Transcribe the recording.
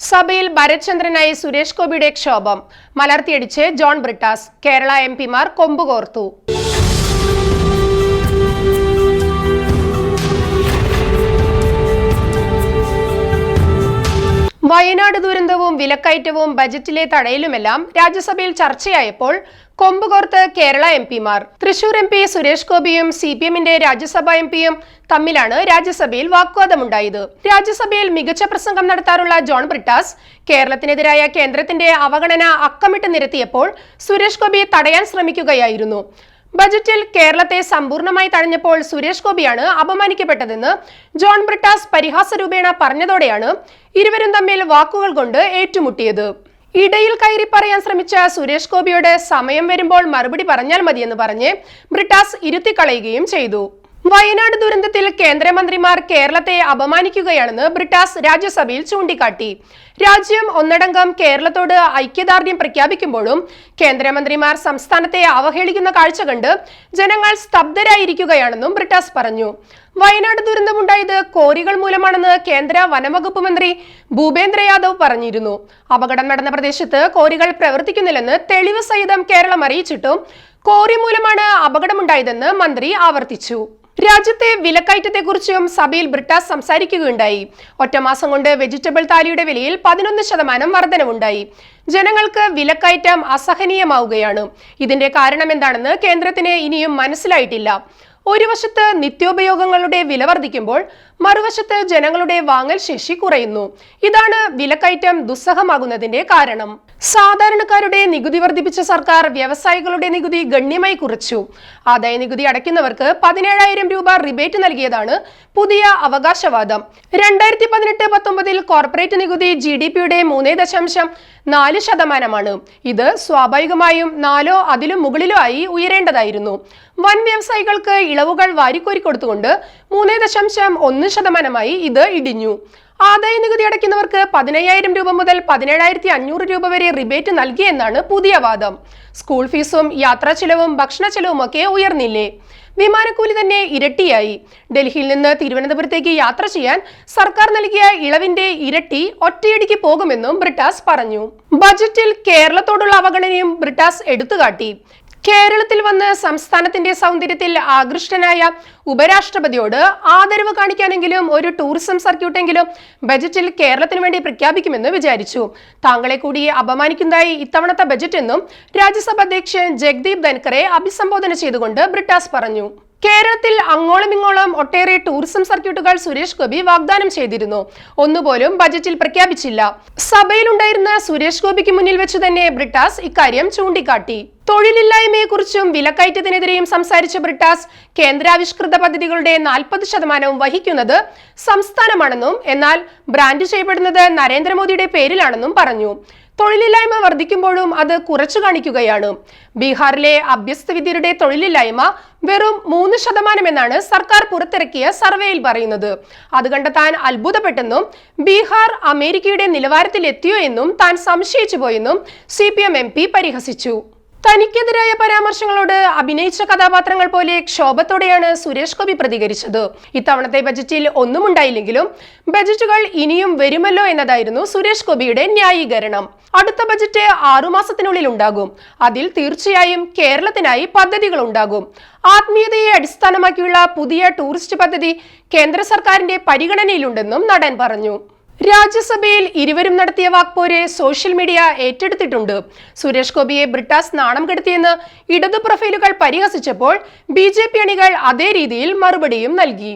സഭയിൽ ഭരത്ചന്ദ്രനായി സുരേഷ് ഗോപിയുടെ ക്ഷോഭം. മലർത്തിയടിച്ച് ജോൺ ബ്രിട്ടാസ് കേരള എം പിമാർ കൊമ്പുകോർത്തു. വിലക്കയറ്റവും ബജറ്റിലെ തടയലുമെല്ലാം രാജ്യസഭയിൽ ചർച്ചയായപ്പോൾ കൊമ്പുകോർത്ത് കേരള എം പിമാർ. തൃശൂർ എം പി സുരേഷ് ഗോപിയും സി പി എമ്മിന്റെ രാജ്യസഭാ എം പിയും തമ്മിലാണ് രാജ്യസഭയിൽ വാഗ്വാദമുണ്ടായത് രാജ്യസഭയിൽ മികച്ച പ്രസംഗം നടത്താറുള്ള ജോൺ ബ്രിട്ടാസ് കേരളത്തിനെതിരായ കേന്ദ്രത്തിന്റെ അവഗണന അക്കമിട്ട് നിരത്തിയപ്പോൾ സുരേഷ് ഗോപി തടയാൻ ശ്രമിക്കുകയായിരുന്നു. ബജറ്റിൽ കേരളത്തെ സമ്പൂർണമായി തഴഞ്ഞപ്പോൾ സുരേഷ് ഗോപിയാണ് അപമാനിക്കപ്പെട്ടതെന്ന് ജോൺ ബ്രിട്ടാസ് പരിഹാസ രൂപേണ പറഞ്ഞതോടെയാണ് ഇരുവരും തമ്മിൽ വാക്കുകൾ കൊണ്ട് ഏറ്റുമുട്ടിയത്. ഇടയിൽ കയറി പറയാൻ ശ്രമിച്ച സുരേഷ് ഗോപിയോട് സമയം വരുമ്പോൾ മറുപടി പറഞ്ഞാൽ മതിയെന്ന് പറഞ്ഞ് ബ്രിട്ടാസ് ഇരുത്തിക്കളയുകയും ചെയ്തു. വയനാട് ദുരന്തത്തിൽ കേന്ദ്രമന്ത്രിമാർ കേരളത്തെ അപമാനിക്കുകയാണെന്ന് ബ്രിട്ടാസ് രാജ്യസഭയിൽ ചൂണ്ടിക്കാട്ടി. രാജ്യം ഒന്നടങ്കം കേരളത്തോട് ഐക്യദാർഢ്യം പ്രഖ്യാപിക്കുമ്പോഴും കേന്ദ്രമന്ത്രിമാർ സംസ്ഥാനത്തെ അവഹേളിക്കുന്ന കാഴ്ച കണ്ട് ജനങ്ങൾ സ്തബ്ധരായിരിക്കുകയാണെന്നും ബ്രിട്ടാസ് പറഞ്ഞു. വയനാട് ദുരന്തമുണ്ടായത് കോറികൾ മൂലമാണെന്ന് കേന്ദ്ര വനംവകുപ്പ് മന്ത്രി ഭൂപേന്ദ്ര യാദവ് പറഞ്ഞിരുന്നു. അപകടം നടന്ന പ്രദേശത്ത് കോറികൾ പ്രവർത്തിക്കുന്നില്ലെന്ന് തെളിവ് സഹിതം കേരളം അറിയിച്ചിട്ടും കോറി മൂലമാണ് അപകടമുണ്ടായതെന്ന് മന്ത്രി ആവർത്തിച്ചു. രാജ്യത്തെ വിലക്കയറ്റത്തെക്കുറിച്ചും സഭയിൽ ബ്രിട്ടാസ് സംസാരിക്കുകയുണ്ടായി. ഒറ്റമാസം കൊണ്ട് വെജിറ്റബിൾ താലിയുടെ വിലയിൽ പതിനൊന്ന് ശതമാനം വർധനവുണ്ടായി. ജനങ്ങൾക്ക് വിലക്കയറ്റം അസഹനീയമാവുകയാണ്. ഇതിന്റെ കാരണം എന്താണെന്ന് കേന്ദ്രത്തിന് ഇനിയും മനസ്സിലായിട്ടില്ല. ഒരു വശത്ത് നിത്യോപയോഗങ്ങളുടെ വില വർദ്ധിക്കുമ്പോൾ മറുവശത്ത് ജനങ്ങളുടെ വാങ്ങൽ ശേഷി കുറയുന്നു. ഇതാണ് വിലക്കയറ്റം ദുസ്സഹമാകുന്നതിന്റെ കാരണം. സാധാരണക്കാരുടെ നികുതി വർദ്ധിപ്പിച്ച സർക്കാർ വ്യവസായികളുടെ നികുതി ഗണ്യമായി കുറച്ചു. ആദായ നികുതി അടയ്ക്കുന്നവർക്ക് പതിനേഴായിരം രൂപ റിബേറ്റ് നൽകിയതാണ് പുതിയ അവകാശവാദം. രണ്ടായിരത്തി പതിനെട്ട് പത്തൊമ്പതിൽ കോർപ്പറേറ്റ് നികുതി ജി ഡി പിയുടെ മൂന്ന് ദശാംശം നാല് ശതമാനമാണ്. ഇത് സ്വാഭാവികമായും നാലോ അതിലും മുകളിലോ ആയി ഉയരേണ്ടതായിരുന്നു. വൻ വ്യവസായികൾക്ക് ഇളവുകൾ വാരിക്കോരി കൊടുത്തുകൊണ്ട് മൂന്ന് ദശാംശം ഒന്ന് ശതമാനമായി ഇത് ഇടിഞ്ഞു. ആദായ നികുതി അടയ്ക്കുന്നവർക്ക് പതിനയ്യായിരം രൂപ മുതൽ പതിനേഴായിരത്തി അഞ്ഞൂറ് രൂപ വരെ റിബേറ്റ് നൽകിയെന്നാണ് പുതിയ വാദം. സ്കൂൾ ഫീസും യാത്രാ ചെലവും ഭക്ഷണ ചെലവും ഒക്കെ ഉയർന്നില്ലേ? വിമാനക്കൂലി തന്നെ ഇരട്ടിയായി. ഡൽഹിയിൽ നിന്ന് തിരുവനന്തപുരത്തേക്ക് യാത്ര ചെയ്യാൻ സർക്കാർ നൽകിയ ഇളവിന്റെ ഇരട്ടി ഒറ്റയടിക്ക് പോകുമെന്നും ബ്രിട്ടാസ് പറഞ്ഞു. ബജറ്റിൽ കേരളത്തോടുള്ള അവഗണനയും ബ്രിട്ടാസ് എടുത്തുകാട്ടി. കേരളത്തിൽ വന്ന് സംസ്ഥാനത്തിന്റെ സൗന്ദര്യത്തിൽ ആകൃഷ്ടനായ ഉപരാഷ്ട്രപതിയോട് ആദരവ് കാണിക്കാനെങ്കിലും ഒരു ടൂറിസം സർക്യൂട്ടെങ്കിലും ബജറ്റിൽ കേരളത്തിന് വേണ്ടി പ്രഖ്യാപിക്കുമെന്ന് വിചാരിച്ചു. താങ്കളെ കൂടി അപമാനിക്കുന്നതായി ഇത്തവണത്തെ ബജറ്റ് എന്നും രാജ്യസഭ അധ്യക്ഷൻ ജഗ്ദീപ് ധൻഖറെ അഭിസംബോധന ചെയ്തുകൊണ്ട് ബ്രിട്ടാസ് പറഞ്ഞു. കേരളത്തിൽ അങ്ങോളം ഇങ്ങോളം ഒട്ടേറെ ടൂറിസം സർക്യൂട്ടുകൾ സുരേഷ് ഗോപി വാഗ്ദാനം ചെയ്തിരുന്നു. ഒന്നുപോലും ബജറ്റിൽ പ്രഖ്യാപിച്ചില്ല. സഭയിലുണ്ടായിരുന്ന സുരേഷ് ഗോപിക്ക് മുന്നിൽ വെച്ച് തന്നെ ബ്രിട്ടാസ് ഇക്കാര്യം ചൂണ്ടിക്കാട്ടി. തൊഴിലില്ലായ്മയെക്കുറിച്ചും വിലക്കയറ്റത്തിനെതിരെയും സംസാരിച്ച ബ്രിട്ടാസ് കേന്ദ്രാവിഷ്കൃത പദ്ധതികളുടെ നാൽപ്പത് ശതമാനവും വഹിക്കുന്നത് സംസ്ഥാനമാണെന്നും എന്നാൽ ബ്രാൻഡ് ചെയ്യപ്പെടുന്നത് നരേന്ദ്രമോദിയുടെ പേരിലാണെന്നും പറഞ്ഞു. തൊഴിലില്ലായ്മ വർദ്ധിക്കുമ്പോഴും അത് കുറച്ചു കാണിക്കുകയാണ്. ബീഹാറിലെ അഭ്യസ്തവിദ്യരുടെ തൊഴിലില്ലായ്മ വെറും മൂന്ന് ശതമാനമെന്നാണ് സർക്കാർ പുറത്തിറക്കിയ സർവേയിൽ പറയുന്നത്. അത് കണ്ടെത്താൻ അത്ഭുതപ്പെട്ടെന്നും ബീഹാർ അമേരിക്കയുടെ നിലവാരത്തിലെത്തിയോ എന്നും താൻ സംശയിച്ചു പോയെന്നും C P M M P പരിഹസിച്ചു. തനിക്കെതിരായ പരാമർശങ്ങളോട് അഭിനയിച്ച കഥാപാത്രങ്ങൾ പോലെ ക്ഷോഭത്തോടെയാണ് സുരേഷ് ഗോപി പ്രതികരിച്ചത്. ഇത്തവണത്തെ ബജറ്റിൽ ഒന്നും ഉണ്ടായില്ലെങ്കിലും ബജറ്റുകൾ ഇനിയും വരുമല്ലോ എന്നതായിരുന്നു സുരേഷ് ഗോപിയുടെ ന്യായീകരണം. അടുത്ത ബജറ്റ് ആറുമാസത്തിനുള്ളിൽ ഉണ്ടാകും. അതിൽ തീർച്ചയായും കേരളത്തിനായി പദ്ധതികൾ ഉണ്ടാകും. ആത്മീയതയെ അടിസ്ഥാനമാക്കിയുള്ള പുതിയ ടൂറിസ്റ്റ് പദ്ധതി കേന്ദ്ര സർക്കാരിന്റെ പരിഗണനയിലുണ്ടെന്നും നടൻ പറഞ്ഞു. രാജ്യസഭയിൽ ഇരുവരും നടത്തിയ വാക്പോരെ സോഷ്യൽ മീഡിയ ഏറ്റെടുത്തിട്ടുണ്ട്. സുരേഷ് ഗോപിയെ ബ്രിട്ടാസ് നാണം കെടുത്തിയെന്ന് ഇടതു പ്രൊഫൈലുകൾ പരിഹസിച്ചപ്പോൾ ബി അണികൾ അതേ രീതിയിൽ മറുപടിയും നൽകി.